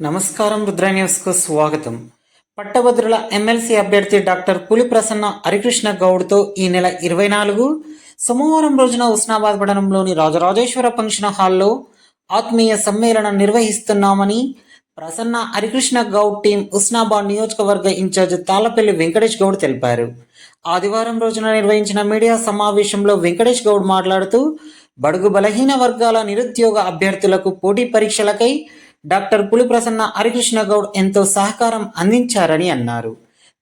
నమస్కారం రుద్ర న్యూస్కు స్వాగతం. పట్టభద్రుల ఎమ్మెల్సీ అభ్యర్థి డాక్టర్ పులి ప్రసన్న హరికృష్ణ గౌడ్తో ఈ నెల ఇరవై నాలుగు సోమవారం రోజున ఉస్నాబాద్ పట్టణంలోని రాజరాజేశ్వర ఫంక్షన్ హాల్లో ఆత్మీయ సమ్మేళనం నిర్వహిస్తున్నామని ప్రసన్న హరికృష్ణ గౌడ్ టీం ఉస్నాబాద్ నియోజకవర్గ ఇన్ఛార్జ్ తాళ్ళపల్లి వెంకటేష్ గౌడ్ తెలిపారు. ఆదివారం రోజున నిర్వహించిన మీడియా సమావేశంలో వెంకటేష్ గౌడ్ మాట్లాడుతూ బడుగు బలహీన వర్గాల నిరుద్యోగ అభ్యర్థులకు పోటీ పరీక్షలకై డాక్టర్ పులిప్రసన్న హరికృష్ణ గౌడ్ ఎంతో సహకారం అందించారని అన్నారు.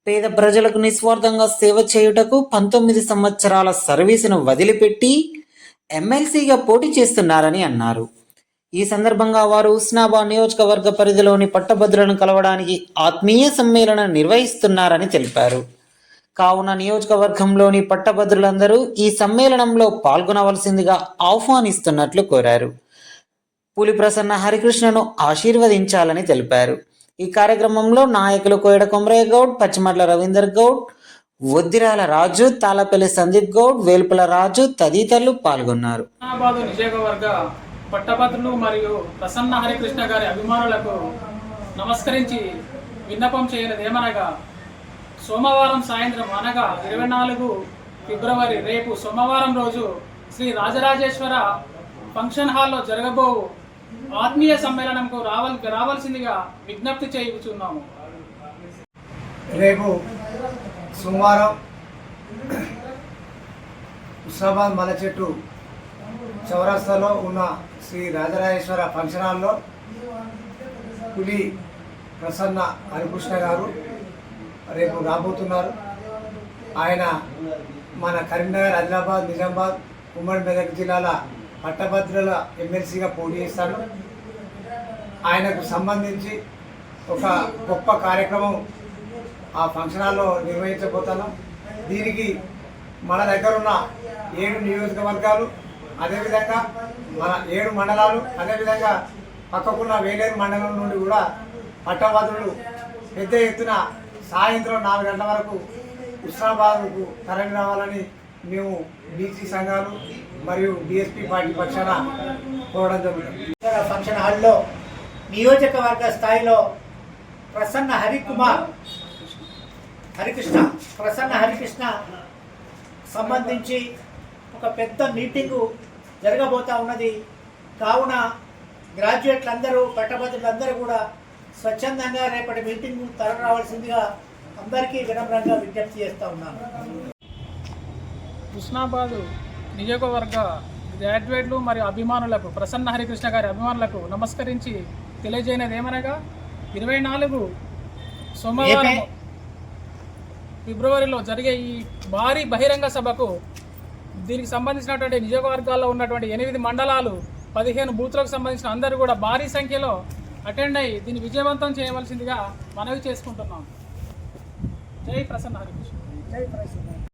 పేద ప్రజలకు నిస్వార్థంగా సేవ చేయుటకు పంతొమ్మిది సంవత్సరాల సర్వీసును వదిలిపెట్టి ఎమ్మెల్సీగా పోటీ చేస్తున్నారని అన్నారు. ఈ సందర్భంగా వారు ఉస్నాబా నియోజకవర్గ పరిధిలోని పట్టభద్రులను కలవడానికి ఆత్మీయ సమ్మేళనం నిర్వహిస్తున్నారని తెలిపారు. కావున నియోజకవర్గంలోని పట్టభద్రులందరూ ఈ సమ్మేళనంలో పాల్గొనవలసిందిగా ఆహ్వానిస్తున్నట్లు కోరారు. పులి ప్రసన్న హరికృష్ణను ఆశీర్వదించాలని తెలిపారు. ఈ కార్యక్రమంలో నాయకులు కోయడ కొమరయ్య గౌడ్ పచ్చిమట్ల రవీందర్ గౌడ్ వద్దిరాల రాజు తాళపల్లి సందీప్ గౌడ్ వేల్పుల రాజు తదితరులు పాల్గొన్నారు. నియోజకవర్గ పట్టభద్రులు మరియు ప్రసన్న హరికృష్ణ గారి అభిమానులకు నమస్కరించి విన్నపం చేయనిది ఏమనగా సోమవారం సాయంత్రం అనగా ఇరవై నాలుగు ఫిబ్రవరి రేపు సోమవారం రోజు శ్రీ రాజరాజేశ్వర ఫంక్షన్ హాల్లో జరగబో ఆత్మీయ సమ్మేళనంకు రావల్ రావాల్సిందిగా విజ్ఞప్తి చేయుచున్నాము. రేపు సోమవారం హుస్నాబాద్ మల చెట్టు చౌరస్తాలో ఉన్న శ్రీ రాజరాజేశ్వర ఫంక్షన్ హాల్లో పులి ప్రసన్న హరికృష్ణ గారు రేపు రాబోతున్నారు. ఆయన మన కరీంనగర్ ఆదిలాబాద్ నిజామాబాద్ ఉమ్మడి మెదక్ జిల్లాల పట్టభద్రుల ఎమ్మెల్సీగా పోటీ చేస్తాడు. ఆయనకు సంబంధించి ఒక గొప్ప కార్యక్రమం ఆ ఫంక్షన్ హాల్లో నిర్వహించబోతాను. దీనికి మన దగ్గర ఉన్న ఏడు నియోజకవర్గాలు అదేవిధంగా మన ఏడు మండలాలు అదేవిధంగా పక్కకున్న వేలేరు మండలం నుండి కూడా పట్టభద్రులు పెద్ద ఎత్తున సాయంత్రం నాలుగు గంటల వరకు హుస్నాబాద్కు తరలి రావాలని మేము బీసీ సంఘాలు మరియు డిఎస్పీ పార్టీ పక్షాన కోరడం జరుగుతుంది. ఫంక్షన్ హాల్లో నియోజకవర్గ స్థాయిలో ప్రసన్న హరికుమార్ హరికృష్ణ ప్రసన్న హరికృష్ణ సంబంధించి ఒక పెద్ద మీటింగు జరగబోతా ఉన్నది. కావున గ్రాడ్యుయేట్లందరూ పట్టభద్రులందరూ కూడా స్వచ్ఛందంగా రేపటి మీటింగు తరలి రావాల్సిందిగా అందరికీ వినమ్రంగా విజ్ఞప్తి చేస్తా ఉన్నాను. కృష్ణాబాదు నియోజకవర్గ గ్రాడ్యుయేట్లు మరియు అభిమానులకు ప్రసన్న హరికృష్ణ గారి అభిమానులకు నమస్కరించి తెలియజేయనది ఏమనగా ఇరవై నాలుగు సోమవారం? ఫిబ్రవరిలో జరిగే ఈ భారీ బహిరంగ సభకు దీనికి సంబంధించినటువంటి నియోజకవర్గాల్లో ఉన్నటువంటి ఎనిమిది మండలాలు పదిహేను బూత్లకు సంబంధించిన అందరూ కూడా భారీ సంఖ్యలో అటెండ్ అయ్యి దీన్ని విజయవంతం చేయవలసిందిగా మనవి చేసుకుంటున్నాం జై ప్రసన్న హరికృష్ణ జై ప్రసన్న